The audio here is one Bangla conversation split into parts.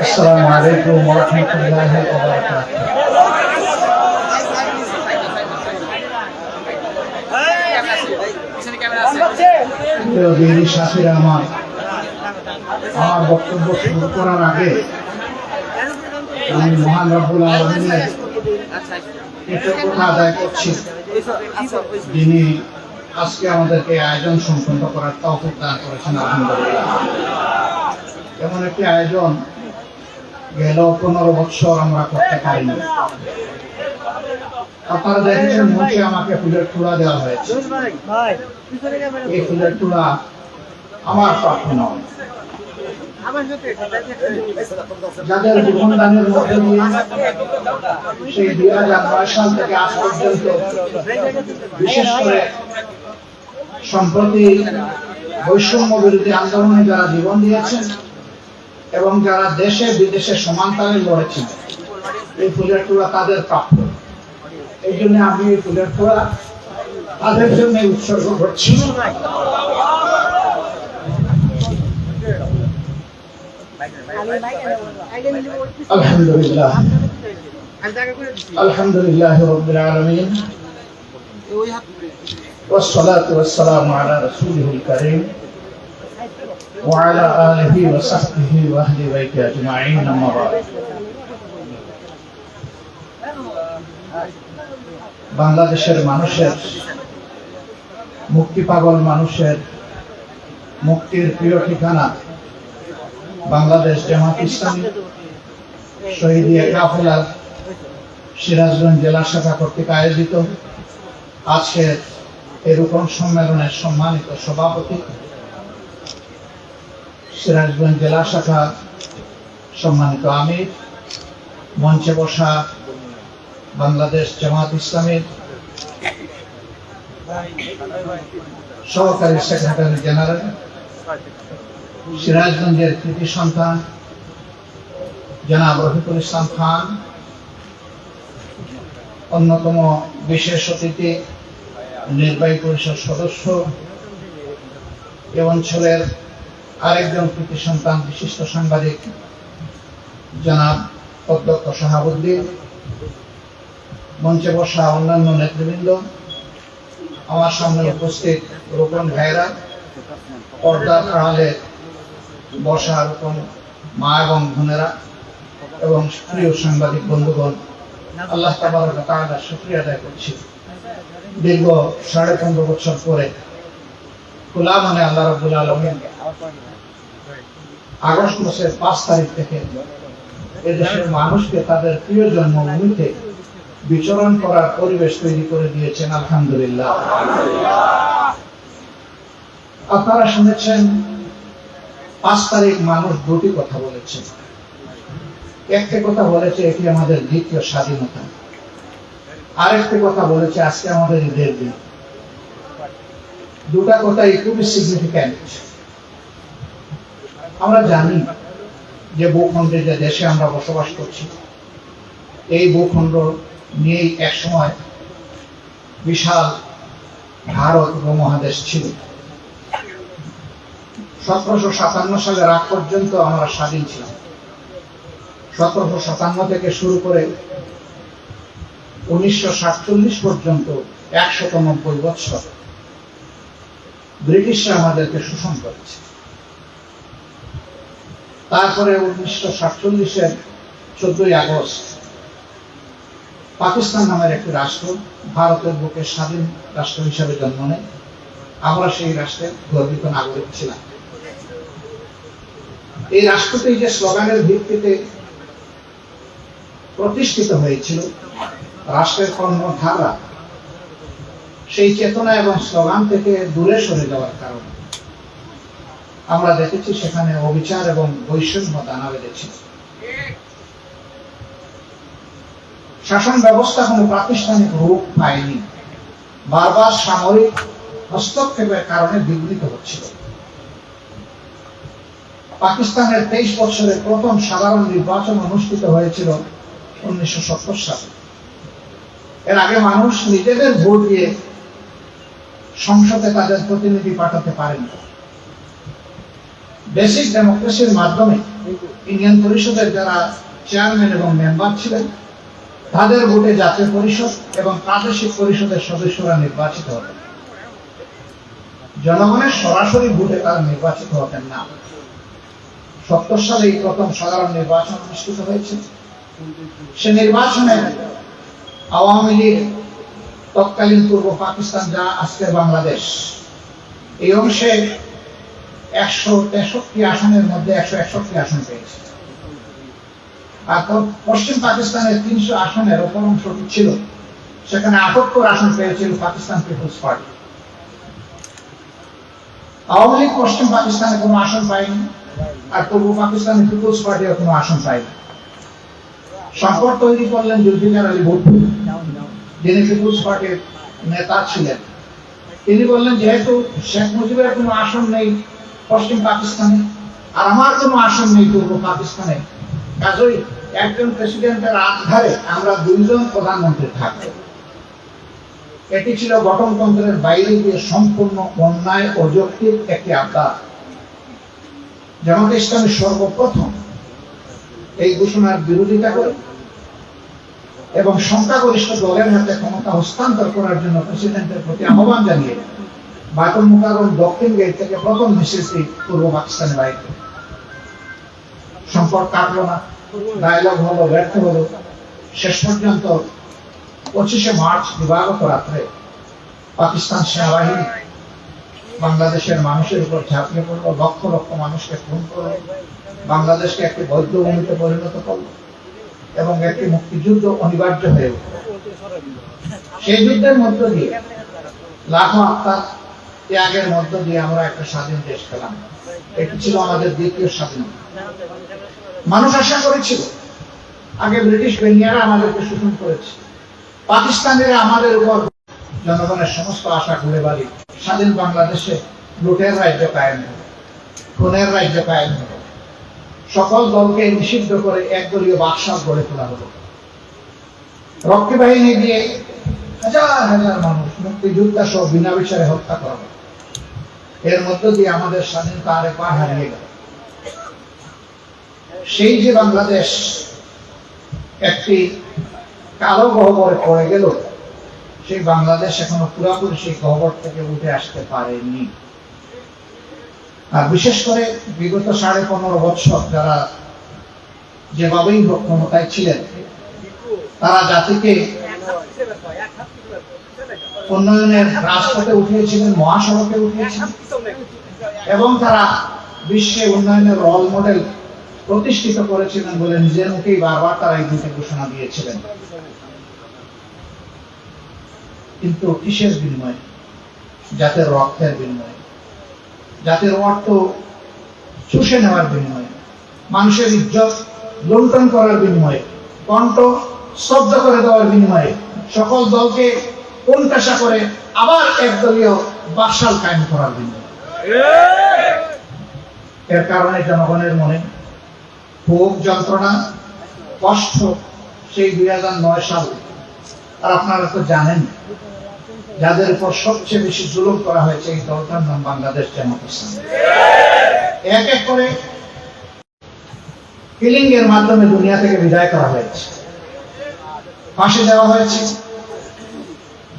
السلام عليكم ورحمة الله وبركاته প্রিয় দিনী সাথীরা আমার আমার বক্তব্য শুরু করার আগে আমি মহান রব্বুল আলমিনের কৃতজ্ঞতা আদায় করছি যিনি আজকে আমাদেরকে আয়োজন সম্পন্ন করার তৌফিক দান করেছেন আলহামদুলিল্লাহ এমন একটি আয়োজন গেল পনেরো বছর আমরা করতে পারিনি। আপনারা দেখেছেন মঞ্চে আমাকে ফুলের তুলা দেওয়া হয়েছে। এই ফুলের তুলা আমার প্রাপ্য নয়। যাদের জীবন দানের মধ্যে দিয়ে সেই দুই হাজার নয় সাল থেকে আজ পর্যন্ত বিশেষ করে সম্প্রতি বৈষম্য বিরোধী আন্দোলনে যারা জীবন দিয়েছেন এবং যারা দেশে বিদেশে সমান তালে লড়েছেন এই ফুলের তোলা তাদের প্রাপ্য এই জন্য আমি এই ফুলের তোলা তাদের জন্য উৎসর্গ করছি আলহামদুলিল্লাহ আলহামদুলিল্লাহ রবিল আলমিন والصلاة والسلام على رسوله الكريم وعلى آله وصحبه وأهل بيته أجمعين أما بعد বাংলাদেশের মানুষের মুক্তি পাগল মানুষের মুক্তির প্রিয় ঠিকানা বাংলাদেশ জামাত ইসলামী শহীদিয়া কাফেলা সিরাজগঞ্জ জেলা শাখা কর্তৃক আয়োজিত আজকের এরকম সম্মেলনের সম্মানিত সভাপতি সিরাজগঞ্জ জেলা শাখা সম্মানিত আমির, মঞ্চে বসা বাংলাদেশ জামাত ইসলামের সহকারী সেক্রেটারি জেনারেল, সিরাজগঞ্জের কৃতি সন্তান জনাব রফিকুল ইসলাম খান, অন্যতম বিশেষ অতিথি নির্বাহী পরিষদ সদস্য এ অঞ্চলের আরেকজন কৃতি সন্তান বিশিষ্ট সাংবাদিক, জনাব অধ্যক্ষ শাহাবুদ্দিন। মঞ্চে বসা অন্যান্য নেতৃবৃন্দ, আমার সামনে উপস্থিত রোপন ভাইরা পর্দার আড়ালে বসা রোপন মা এবং বোনেরা এবং প্রিয় সাংবাদিক বন্ধুগণ, আল্লাহ তাবারক তাআলা শুকরিয়া আদায় করছি। দীর্ঘ সাড়ে পনেরো বছর পরে খোলা মানে আল্লাহ আগস্ট মাসের পাঁচ তারিখ থেকে এদেশের মানুষকে তাদের প্রিয় জন্মভূমিতে বিচরণ করার পরিবেশ তৈরি করে দিয়েছেন, আলহামদুলিল্লাহ। আপনারা শুনেছেন, পাঁচ তারিখ মানুষ দুটি কথা বলেছে একটি কথা বলেছে, এটি আমাদের দ্বিতীয় স্বাধীনতা। আরেকটি কথা বলেছে, আজকে আমাদের ঈদের দিন। দুটা কথাই খুবই সিগনিফিক্যান্ট আমরা জানি যে ভূখণ্ডে যে দেশে আমরা বসবাস করছি, এই ভূখণ্ড নিয়েই একসময় বিশাল ভারত উপমহাদেশ ছিল। সতেরোশো সাতান্ন সালের আগ পর্যন্ত আমরা স্বাধীন ছিলাম। সতেরোশো সাতান্ন থেকে শুরু করে উনিশশো সাতচল্লিশ পর্যন্ত একশত নব্বই বৎসর ব্রিটিশরা আমাদেরকে শোষণ করেছে। তারপরে উনিশশো সাতচল্লিশের চোদ্দই আগস্ট পাকিস্তান নামের একটি রাষ্ট্র ভারতের বুকে স্বাধীন রাষ্ট্র হিসাবে জন্ম নেয়। আমরা সেই রাষ্ট্রের গর্বিত নাগরিক ছিলাম। এই রাষ্ট্রটি যে স্লোগানের ভিত্তিতে প্রতিষ্ঠিত হয়েছিল, রাষ্ট্রের কর্মধারা সেই চেতনা এবং স্লোগান থেকে দূরে সরে যাওয়ার কারণে। আমরা দেখেছি সেখানে অবিচার এবং বৈষম্য দানা বেঁধেছে। শাসন ব্যবস্থা কোনো প্রাতিষ্ঠানিক রূপ পায়নি। বারবার সামরিক হস্তক্ষেপের কারণে বিঘ্নিত হচ্ছিল। পাকিস্তানের তেইশ বছরের প্রথম সাধারণ নির্বাচন অনুষ্ঠিত হয়েছিল উনিশশো সত্তর সালে। এর আগে মানুষ নিজেদের ভোট দিয়ে সংসদে তাদের প্রতিনিধি পাঠাতে পারেনি। বেসিক ডেমোক্রেসির মাধ্যমে ইউনিয়ন পরিষদের যারা চেয়ারম্যান এবং মেম্বার ছিলেন, তাদের ভোটে জাতীয় পরিষদ এবং প্রাদেশিক পরিষদের সদস্যরা নির্বাচিত হতেন। জনগণের সরাসরি ভোটে তারা নির্বাচিত হতেন না। সত্তর সালে এই প্রথম সাধারণ নির্বাচন অনুষ্ঠিত হয়েছে। সে নির্বাচনে আওয়ামী লীগ তৎকালীন পূর্ব পাকিস্তান যা আজকের বাংলাদেশ। এই অংশে একশো তেষট্টি আসনের মধ্যে একশো একষট্টি আসন পেয়েছে। আর পশ্চিম পাকিস্তানের তিনশো আসনের অপর অংশটি ছিল। সেখানে আটাত্তর আসন পেয়েছিল Pakistan Peoples Party. Awami League পশ্চিম পাকিস্তানে কোনো আসন পায়নি, আর পূর্ব পাকিস্তানের পিপুলস পার্টিও কোনো আসন পায়নি। সংকট তৈরি করলেন জুলফিকার আলী ভুট্টো। যিনি পিপুলস পার্টির নেতা ছিলেন। তিনি বললেন, যেহেতু শেখ মুজিবের কোনো আসন নেই পশ্চিম পাকিস্তানে, আর আমার কোনো আসন নেই পূর্ব পাকিস্তানে, কাজেই একজন প্রেসিডেন্টের আধারে আমরা দুইজন প্রধানমন্ত্রী থাকব। এটি ছিল গঠনতন্ত্রের বাইরে গিয়ে সম্পূর্ণ অন্যায় অযৌক্তিক একটি আবদার। জামাত ইসলামী সর্বপ্রথম এই ঘোষণার বিরোধিতা করে এবং সংখ্যাগরিষ্ঠ দলের হাতে ক্ষমতা হস্তান্তর করার জন্য প্রেসিডেন্টের প্রতি আহ্বান জানিয়ে বাতুল মুকারম দক্ষিণ গেট থেকে প্রথম মিছিলটি পূর্ব পাকিস্তানে বাইর। সম্পর্ক কাটলো না ডায়লগ হলো, ব্যর্থ হলো শেষ পর্যন্ত পঁচিশে মার্চ দিবাগত রাত্রে পাকিস্তান সেনাবাহিনী বাংলাদেশের মানুষের উপর ঝাঁপিয়ে পড়ল, লক্ষ লক্ষ মানুষকে খুন করল, বাংলাদেশকে একটি বৌদ্ধ ভূমিতে পরিণত করল এবং একটি মুক্তিযুদ্ধ অনিবার্য হয়ে উঠল। সেই যুদ্ধের মধ্য দিয়ে লাখো আত্মার ত্যাগের মধ্য দিয়ে আমরা একটা স্বাধীন দেশ পেলাম। এটি ছিল আমাদের দ্বিতীয় স্বাধীনতা। মানুষ আশা করেছিল, আগে ব্রিটিশ বেনিয়ারা আমাদেরকে শোষণ করেছে। পাকিস্তানিরা আমাদের উপর জনগণের সমস্ত আশা ঘুরে বাড়ি স্বাধীন বাংলাদেশে লুটের রাজ্য কায়েম হলো, খুনের রাজ্য কায়েম হলো। সকল দলকে নিষিদ্ধ করে একদলীয় বাদশাহ গড়ে তোলা হলো। রক্ষী বাহিনী দিয়ে হাজার হাজার মানুষ মুক্তিযোদ্ধা সহ বিনা বিচারে হত্যা করা হলো। এর মধ্য দিয়ে আমাদের স্বাধীনতা আরেকবার হারিয়ে গেল। সেই যে বাংলাদেশ একটি কালো গহ্বরে পড়ে গেল, সেই বাংলাদেশ এখনও পুরাপুরি সেই গহ্বর থেকে উঠে আসতে পারেনি। আর বিশেষ করে বিগত সাড়ে পনেরো বছর যারা যেভাবেই হোক ক্ষমতায় ছিলেন, তারা জাতিকে উন্নয়নের রাজপথে উঠিয়েছিলেন, মহাসড়কে উঠিয়েছিলেন, এবং তারা বিশ্বে উন্নয়নের রোল মডেল প্রতিষ্ঠিত করেছিলেন বলে নিজের মুখেই বারবার তারা এই দুটি ঘোষণা দিয়েছিলেন। কিন্তু কিসের বিনিময়ে? জাতের রক্তের বিনিময়ে। জাতির অর্থ চুষে নেওয়ার বিনিময়ে, মানুষের ইজ্জত লুণ্ঠন করার বিনিময়ে, কণ্ঠ স্তব্ধ করে দেওয়ার বিনিময়ে সকল দলকে কোনটাশা করে আবার একদলীয় বাকশাল কায়েম করার বিনিময়ে। এর কারণে জনগণের মনে ক্ষোভ, যন্ত্রণা, কষ্ট সেই দুই হাজার নয় সাল, আর আপনারা তো জানেন যাদের উপর সবচেয়ে বেশি জুলুম করা হয়েছে এই দলটার নাম বাংলাদেশ জামাত এক এক করে কিলিং এর মাধ্যমে দুনিয়া থেকে বিদায় করা হয়েছে। ফাঁসি দেওয়া হয়েছে।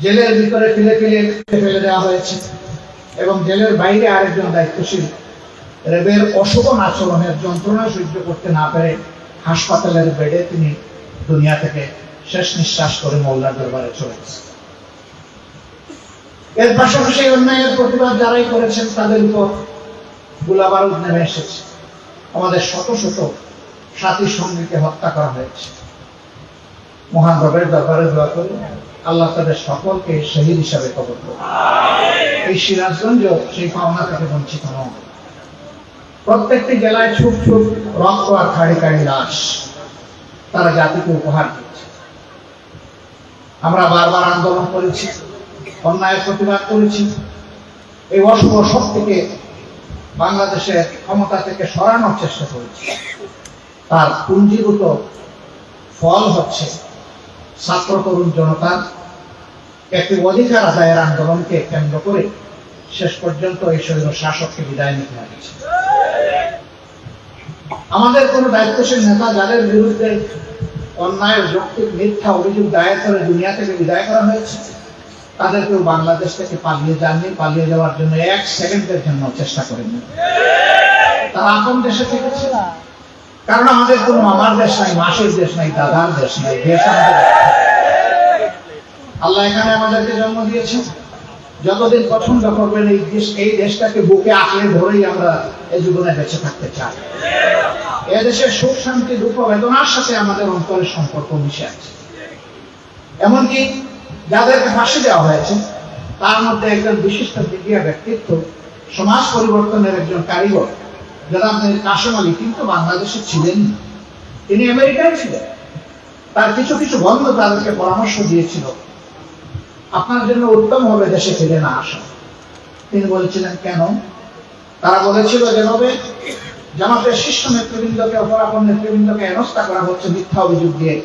জেলের ভিতরে ফেলে ফেলে ফেলে দেওয়া হয়েছে। এবং জেলের বাইরে আরেকজন দায়িত্বশীল রেবের অশোভন আচরণের যন্ত্রণা সহ্য করতে না পেরে হাসপাতালের বেডে তিনি দুনিয়া থেকে শেষ নিঃশ্বাস করে মোল্লার দরবারে চলে গেছে এর পাশাপাশি অন্যায়ের প্রতিবাদ যারাই করেছেন তাদের উপর গোলাবারুদ নেমে এসেছে। আমাদের শত শত সাথী সঙ্গীকে হত্যা করা হয়েছে। মহান রবের দরবারে দোয়া করি, আল্লাহ তাদের সকলকে শহীদ হিসাবে কবর করুন। এই সিরাজগঞ্জ সেই পাওনা থেকে বঞ্চিত নয় প্রত্যেকটি জেলায় ছুট ছুট রক্ত আর খাড়ি খাড়ি লাশ তারা জাতিকে উপহার দিচ্ছে আমরা বারবার আন্দোলন করেছি। অন্যায়ের প্রতিবাদ করেছি। এই অশুভ শক্তিকে বাংলাদেশের ক্ষমতা থেকে সরানোর চেষ্টা করেছি। তার পুঞ্জীভূত ফল হচ্ছে ছাত্র তরুণ জনতার একটি অধিকার আদায়ের আন্দোলনকে কেন্দ্র করে শেষ পর্যন্ত এই শরীর শাসককে বিদায় নিতে হয়েছে। আমাদের কোনো দায়িত্বশীল নেতা যাদের বিরুদ্ধে অন্যায়, যৌক্তিক মিথ্যা অভিযোগ দায়ের করে দুনিয়া থেকে বিদায় করা হয়েছে তাদের কেউ বাংলাদেশ থেকে পালিয়ে যাননি, পালিয়ে যাওয়ার জন্য এক সেকেন্ডের জন্য চেষ্টা করেননি তারা আপন দেশে থেকেছে। কারণ আমাদের কোনো মামার দেশ নাই, মাসির দেশ নাই, দাদার দেশ নাই, দেশ আল্লাহ এখানে আমাদেরকে জন্ম দিয়েছেন যতদিন পছন্দ করবেন এই দেশ, এই দেশটাকে বুকে আঁকড়ে ধরেই আমরা এই জীবনে বেঁচে থাকতে চাই। এদেশের সুখ, শান্তি, দুঃখ, বেদনার সাথে আমাদের অন্তরের সম্পর্ক মিশে আছে। এমনকি যাদেরকে ফাঁসি দেওয়া হয়েছে, তার মধ্যে একজন বিশিষ্ট মিডিয়া ব্যক্তিত্ব, সমাজ পরিবর্তনের একজন কারিগর, জনাব মীর কাশেম আলী, কিন্তু বাংলাদেশে ছিলেন তিনি আমেরিকায় ছিলেন। তার কিছু কিছু বন্ধু তাদেরকে পরামর্শ দিয়েছিল, আপনার জন্য উত্তম হবে দেশে ফিরে না আসা। তিনি বলেছিলেন, কেন? তারা বলেছিল যেভাবে জামাতের শীর্ষ নেতৃবৃন্দকে, অপরাপর নেতৃবৃন্দকে হেনস্থা করা হচ্ছে মিথ্যা অভিযোগ দিয়ে।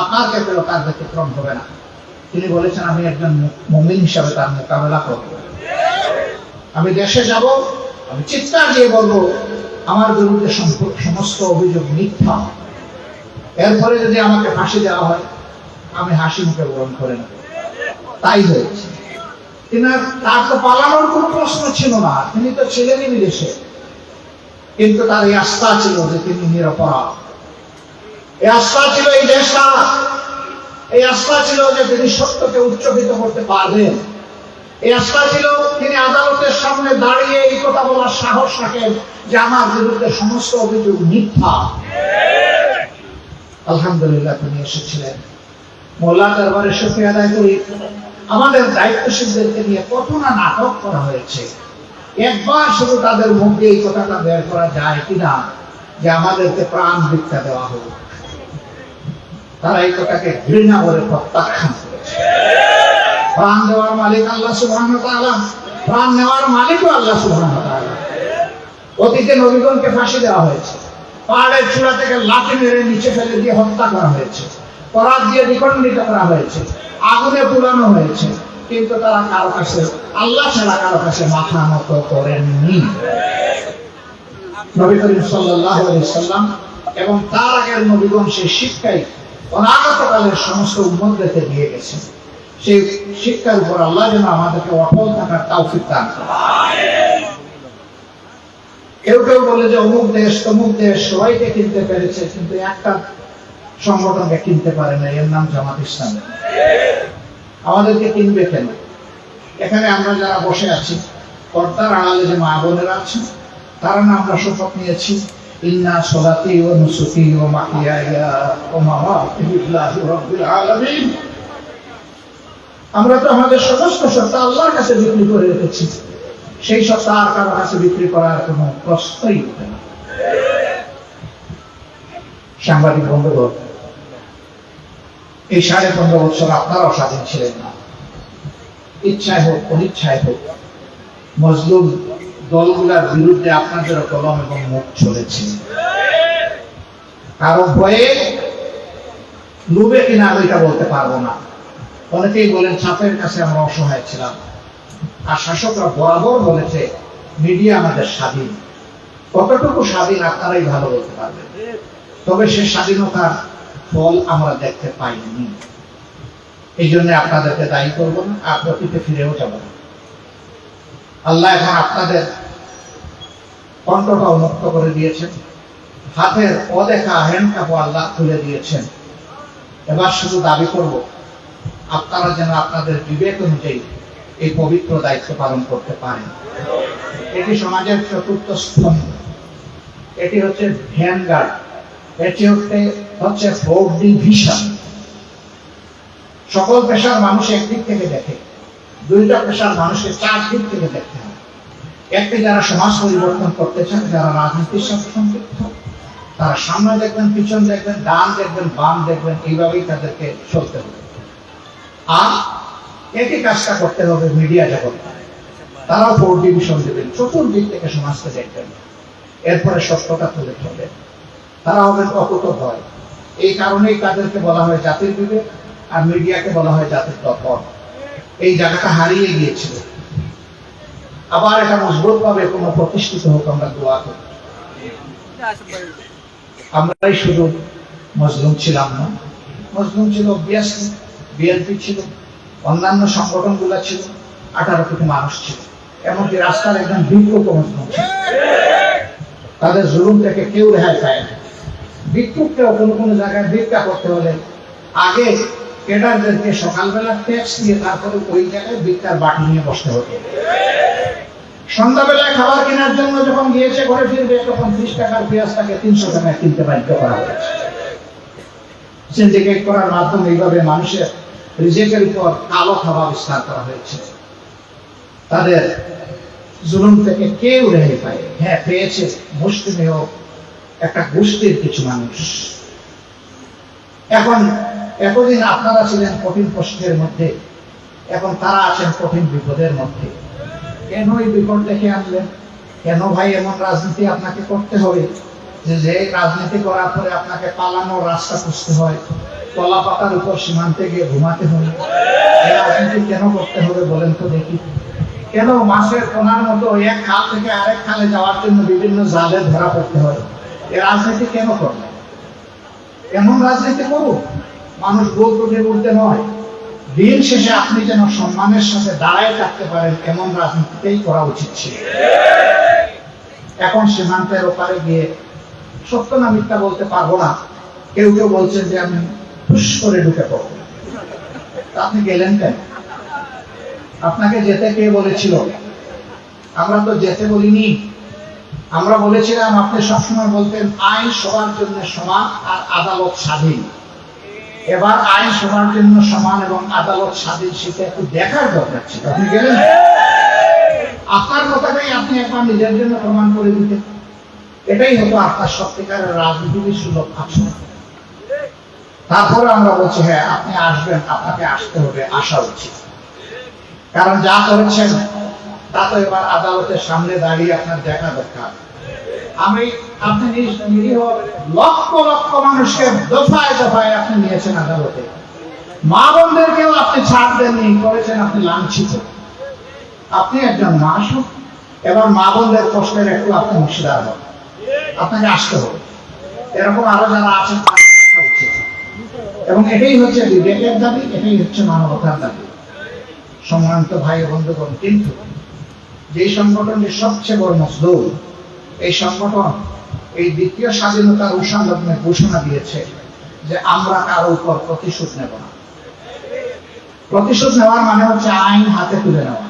আপনার ক্ষেত্রেও তার ব্যতিক্রম হবে না। তিনি বলেছেন, আমি একজন মমিন হিসাবে তার মোকাবেলা করব। আমি দেশে যাব, আমি চিৎকার দিয়ে বলব, আমার বিরুদ্ধে সমস্ত অভিযোগ মিথ্যা। এরপরে যদি আমাকে ফাঁসি দেওয়া হয়, আমি হাসি মুখে গ্রহণ করে নেব। তাই হয়েছে। তিনার, তার তো পালানোর কোনো প্রশ্ন ছিল না। তিনি তো ছিলেনই বিদেশে। কিন্তু তার এই আস্থা ছিল যে তিনি নিরপরাধ। এই আস্থা ছিল এই দেশটা এই আস্থা ছিল যে তিনি সত্যকে উচ্চকিত করতে পারবেন। এই আস্থা ছিল তিনি আদালতের সামনে দাঁড়িয়ে এই কথা বলার সাহস রাখেন যে আমার বিরুদ্ধে সমস্ত অভিযোগ মিথ্যা। আলহামদুলিল্লাহ তিনি এসেছিলেন। মোল্লা দরবারে শুক্রিয়া আদায় করি। আমাদের দায়িত্বশীলদেরকে নিয়ে কত না নাটক করা হয়েছে। একবার শুধু তাদের মুখ এই কথাটা বের করা যায় কিনা, যে আমাদেরকে প্রাণ ভিক্ষা দেওয়া হোক। তারা এই কথাকে ঘৃণা করে প্রত্যাখ্যান প্রাণ দেওয়ার মালিক আল্লাহ প্রাণ নেওয়ার মালিকও আল্লাহ অতীতে নবীগণকে ফাঁসি দেওয়া হয়েছে। পাহাড়ের চূড়া থেকে লাঠি মেরে নিচে ফেলে দিয়ে হত্যা করা হয়েছে। দিয়ে করা হয়েছে। আগুনে পুরানো হয়েছে। কিন্তু তারা কারও কাছে, আল্লাহ ছাড়া কারও কাছে মাথা নত করেননি। নবী করিম আলাইহি সাল্লাম এবং তার আগের নবীগণ সেই শিক্ষাই অনাগতকালের সমস্ত উম্মতদেরকে দিয়ে গেছেন সেই শিক্ষার উপর আল্লাহ যেন আমাদেরকে অটল থাকার তৌফিক দান কেউ কেউ বলে যে অমুক দেশ, তমুক দেশ, সবাইকে কিনতে পেরেছে, কিন্তু একটা সংগঠনকে কিনতে পারে না, এর নাম জামাত ইসলাম। আমাদেরকে কিনবে কেন? এখানে আমরা যারা বসে আছি, পর্দার আড়ালে যে মা বোনেরা আছেন, তারা না আমরা শপথ নিয়েছি। নুসুকি ও মাহিয়ায়া ও মামাতি লিল্লাহি রাব্বিল আলামিন। আমরা তো আমাদের সমস্ত সত্তা আল্লাহর কাছে বিক্রি করে রেখেছি। সেই সত্তা আর কারও কাছে বিক্রি করার কোনো প্রশ্নই ওঠে না। সাংবাদিক বন্ধুগণ, এই সাড়ে পনেরো বছর আপনারাও স্বাধীন ছিলেন না। ইচ্ছায় হোক, অনিচ্ছায় হোক, মজলুম দলগুলার বিরুদ্ধে আপনাদের কলম এবং মুখ চলেছে। কারও ভয়ে লুবে কিনা আমি এটা বলতে পারব না। অনেকেই বলেন, ছাপের কাছে আমরা অসহায় ছিলাম। আর শাসকরা বরাবর বলেছে, মিডিয়া আমাদের স্বাধীন। কতটুকু স্বাধীন আপনারাই ভালো বলতে পারবেন। তবে সে স্বাধীনতার ফল আমরা দেখতে পাইনি। এই জন্য আপনাদেরকে দায়ী করব না অতীতে ফিরেও যাব না। আল্লাহ এখন আপনাদের কণ্ঠটা উন্মুক্ত করে দিয়েছেন। হাতের অদেখা হ্যান্ডকাপও আল্লাহ খুলে দিয়েছেন। এবার শুধু দাবি করব, আপনারা যেন আপনাদের বিবেক অনুযায়ী এই পবিত্র দায়িত্ব পালন করতে পারেন। এটি সমাজের চতুর্থ স্তম্ভ। এটি হচ্ছে ভ্যানগার্ড। এটি হচ্ছে হচ্ছে সকল পেশার মানুষ একদিক থেকে দেখে, দুইটা পেশার মানুষকে চার দিক থেকে দেখতে হয় একটি যারা সমাজ পরিবর্তন করতে চান, যারা রাজনীতির সাথে সম্পৃক্ত, তারা সামনে দেখবেন, পিছন দেখবেন, ডান দেখবেন, বাম দেখবেন, এইভাবেই তাদেরকে চলতে হবে। আর একই কাজটা করতে হবে মিডিয়া জগৎ তারাও ফোর ডিভিশন দেবেন, চতুর্দিক থেকে সমাজকে দেখবেন। এরপরে সত্যতা তুলে ধরবেন। তারা হবেন অকুত ভয় এই কারণেই তাদেরকে বলা হয় জাতির বিবেক, আর মিডিয়াকে বলা হয় জাতির দর্পণ এই জায়গাটা হারিয়ে গিয়েছিল। আবার এটা মজবুত ভাবে কোনো প্রতিষ্ঠিত হোক আমরা দোয়া করি। আমরাই শুধু মজলুম ছিলাম না। মজলুম ছিল বিএসপি বিএনপি ছিল, অন্যান্য সংগঠনগুলো ছিল, আঠারো কোটি মানুষ ছিল। এমনকি রাস্তার একজন বিক্ষোভ মজলুম ছিল। তাদের জুলুম থেকে কেউ রেহাই পায় না। ভিক্ষুককেও কোনো কোনো জায়গায় ভিক্ষা করতে হলে আগে কেডারদেরকে সকালবেলা ট্যাক্স দিয়ে তারপরে ওই জায়গায় ভিক্ষার বাটি নিয়ে বসতে হতো। সন্ধ্যাবেলায় খাবার কেনার জন্য যখন গিয়েছে ঘরে ফিরবে, তখন ত্রিশ টাকার পেঁয়াজ তাকে তিনশো টাকায় কিনতে বাধ্য করা হয়েছে। সিন্ডিকেট করার মাধ্যমে এইভাবে মানুষের রিজেকের উপর কালো বিস্তার করা হয়েছে। তাদের জুলুম থেকে কেউ রেহাই পায় হ্যাঁ পেয়েছে মুসলিমেও একটা গোষ্ঠীর কিছু মানুষ। এখন এতদিন আপনারা ছিলেন কঠিন কষ্টের মধ্যে, এখন তারা আছেন কঠিন বিপদের মধ্যে। কেন এই বিপদ ডেকে আনলেন? কেন ভাই, এমন রাজনীতি আপনাকে করতে হবে যে যে রাজনীতি করার পরে আপনাকে পালানোর রাস্তা খুঁজতে হয় কলা পাতার উপর সীমান্তে গিয়ে ঘুমাতে হয়। এই রাজনীতি কেন করতে হবে বলেন তো দেখি। কেন মাছের কোনার মতো এক খাল থেকে আরেক খালে যাওয়ার জন্য বিভিন্ন জালে ধরা পড়তে হয়? এ রাজনীতি কেন করবে এমন রাজনীতি করুক মানুষ গোল করে বলতে নয় দিন শেষে আপনি যেন সম্মানের সাথে দাঁড়ায় থাকতে পারেন, এমন রাজনীতিতেই করা উচিত ছিল। এখন সীমান্তের ওপারে গিয়ে সত্য না মিথ্যা বলতে পারব না। কেউ কেউ বলছেন যে আমি ফুস করে ঢুকে পড়ব। আপনি গেলেন কেন? আপনাকে যেতে কে বলেছিল? আমরা তো যেতে বলিনি। আমরা বলেছিলাম, আপনি সবসময় বলতেন, আইন সবার জন্য সমান আর আদালত স্বাধীন। এবার আইন সবার জন্য সমান এবং আদালত স্বাধীন, সেটা একটু দেখার দরকার ছিল। আপনি গেলেন? আপনার কথাটাই আপনি একবার নিজের জন্য প্রমাণ করে দিতেন। এটাই হতো আপনার সত্যিকারের রাজনীতির সুযোগ আছে তারপরে আমরা বলছি হ্যাঁ আপনি আসবেন, আপনাকে আসতে হবে, আসা উচিত। কারণ যা করেছেন, তা তো এবার আদালতের সামনে দাঁড়িয়ে আপনার দেখা দরকার। আমি আপনি নিরীহ লক্ষ লক্ষ মানুষকে দফায় দফায় আপনি নিয়েছেন আদালতে। মা বোনদেরকেও আপনি ছাড় দেননি, করেছেন আপনি লাঞ্ছিত। আপনি একজন মাসুক এবার মা বোনদের কষ্টের একটু আপনি অংশীদার হন আপনাকে আসতে হবে। এরকম আরও যারা আছেন এবং এটাই হচ্ছে বিবেকের দাবি, এটাই হচ্ছে মানবতার দাবি। সম্মানিত ভাই বন্ধুগণ, কিন্তু যে সংগঠনটি সবচেয়ে বড় মজদুর এই সংগঠন, এই দ্বিতীয় স্বাধীনতার উষালগ্নে ঘোষণা দিয়েছে যে আমরা কারও উপর প্রতিশোধ নেব না। প্রতিশোধ নেওয়ার মানে হচ্ছে আইন হাতে তুলে নেওয়া।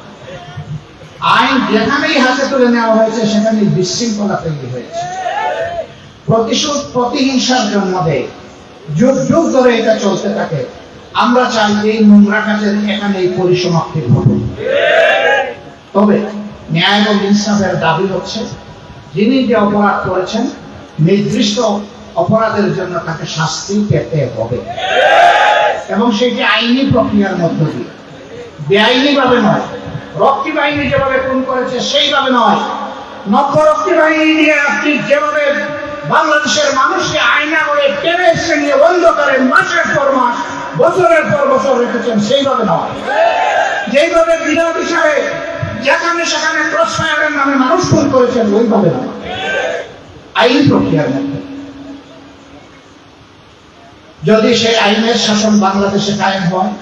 আইন যেখানেই হাতে তুলে নেওয়া হয়েছে, সেখানেই বিশৃঙ্খলা তৈরি হয়েছে। প্রতিশোধ প্রতিহিংসার জন্ম দেয়। যুগ যুগ ধরে এটা চলতে থাকে। আমরা চাই এই নোংরা কাজের এখানে এই পরিসমাপ্তি ঘটুক। তবে ন্যায় এবং ইনসাফের দাবি হচ্ছে যিনি যে অপরাধ করেছেন, নির্দিষ্ট অপরাধের জন্য তাকে শাস্তি পেতে হবে। এবং সেটি আইনি প্রক্রিয়ার মধ্য দিয়ে। বেআইনি ভাবে নয়। রক্ষী বাহিনী যেভাবে খুন করেছে, সেইভাবে নয়। নব্য রক্ষী বাহিনী দিয়ে আপনি যেভাবে বাংলাদেশের মানুষকে আয়না করে টেনে শ্রেণি বন্ধ করে মাসের পর মাস, বছরের পর বছর রেখেছেন, সেইভাবে নয়। যেইভাবে বিনা হিসাবে যেখানে সেখানে ক্রস নামে মানুষ খুন করেছেন ওইভাবে আইন প্রক্রিয়ার যদি সেই আইনের শাসন বাংলাদেশে কায়েম হয়,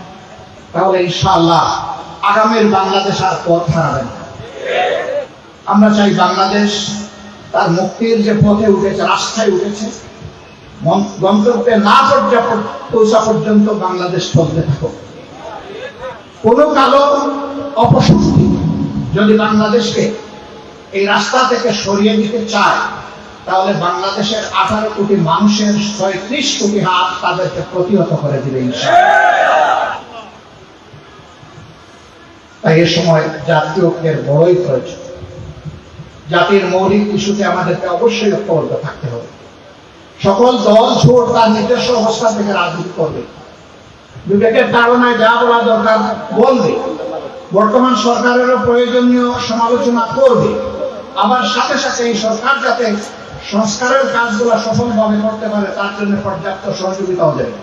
তাহলে ইনশাআল্লাহ আগামীর বাংলাদেশ আর পথ হারাবে না। আমরা চাই বাংলাদেশ তার মুক্তির যে পথে উঠেছে, রাস্তায় উঠেছে গন্তব্যে না পর্যা- পৌঁছা পর্যন্ত বাংলাদেশ চলতে থাকুক। কোনো কালো অপশক্তি যদি বাংলাদেশকে এই রাস্তা থেকে সরিয়ে দিতে চায়, তাহলে বাংলাদেশের আঠারো কোটি মানুষের ছয়ত্রিশ কোটি হাত তাদেরকে প্রতিহত করে দিবে তাই এ সময় জাতীয় বড়ই প্রয়োজন। জাতির মৌলিক ইস্যুতে আমাদেরকে অবশ্যই ঐক্যবদ্ধ থাকতে হবে। সকল দল ছোট তার নিজস্ব অবস্থা থেকে রাজনীতি করবে। বিবেকের তাড়নায় যা বলা দরকার বলবে। বর্তমান সরকারেরও প্রয়োজনীয় সমালোচনা করবে। আবার সাথে সাথে এই সরকার যাতে সংস্কারের কাজগুলো সফলভাবে করতে পারে, তার জন্য পর্যাপ্ত সহযোগিতাও দেবে।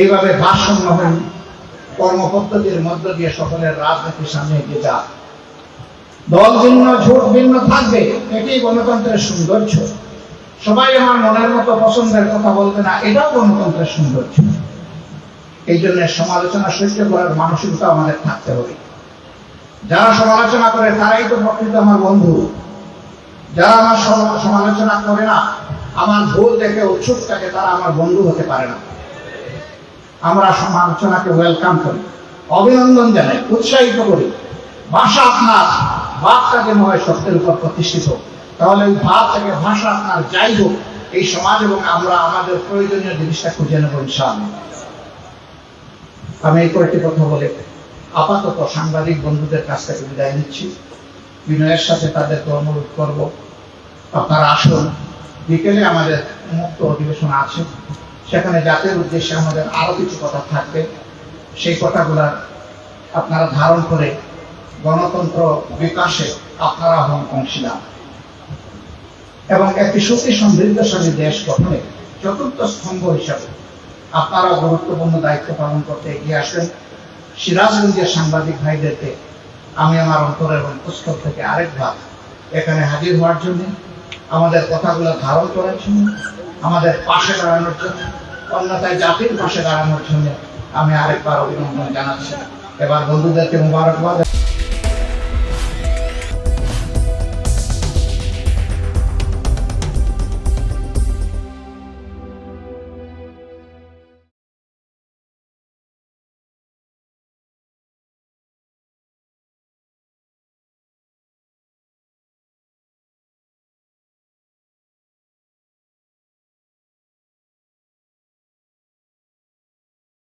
এইভাবে ভারসাম্যহীন কর্মপদ্ধতির মধ্য দিয়ে সকলের রাজনীতির সামনে এগিয়ে যা দল ভিন্ন ঝোট ভিন্ন থাকবে এটি গণতন্ত্রের সৌন্দর্য। সবাই আমার মনের মতো পছন্দের কথা বলবে না, এটাও গণতন্ত্রের সৌন্দর্য। এই জন্য সমালোচনা সহ্য করার মানসিকতা আমাদের থাকতে হবে। যারা সমালোচনা করে, তারাই তো প্রকৃত আমার বন্ধু। যারা আমার সমালোচনা করে না, আমার ভুল দেখে উৎসুক থাকে, তারা আমার বন্ধু হতে পারে না। আমরা সমালোচনাকে ওয়েলকাম করি, অভিনন্দন জানাই, উৎসাহিত করি। ভাষা আপনার ভাবটা যেন হয় সত্যের উপর প্রতিষ্ঠিত তাহলে ওই ভাব থেকে ভাষা আপনার যাই হোক, এই সমাজ এবং আমরা আমাদের প্রয়োজনীয় জিনিসটা খুঁজে নেব ইনশাআল্লাহ। আমি এই কয়েকটি কথা বলে আপাতত সাংবাদিক বন্ধুদের কাছ থেকে বিদায় নিচ্ছি। বিনয়ের সাথে তাদেরকে অনুরোধ করব। আপনারা আসুন। বিকেলে আমাদের মুক্ত অধিবেশন আছে। সেখানে জাতির উদ্দেশ্যে আমাদের আরও কিছু কথা থাকবে, সেই কথাগুলা আপনারা ধারণ করে গণতন্ত্র বিকাশে আপনারা হন অংশীদার। এবং একটি সুখী সমৃদ্ধশালী দেশ গঠনে চতুর্থ স্তম্ভ হিসাবে আপনারা গুরুত্বপূর্ণ দায়িত্ব পালন করতে এগিয়ে আসবেন সিরাজগঞ্জের সাংবাদিক ভাইদেরকে আমি আমার অন্তরের অন্তঃস্থল থেকে আরেকবার এখানে হাজির হওয়ার জন্য, আমাদের কথাগুলো ধারণ করার জন্য, আমাদের পাশে দাঁড়ানোর জন্য, অন্যথায় জাতির পাশে দাঁড়ানোর জন্য আমি আরেকবার অভিনন্দন জানাচ্ছি। এবার বন্ধুদেরকে মুবারকবাদ।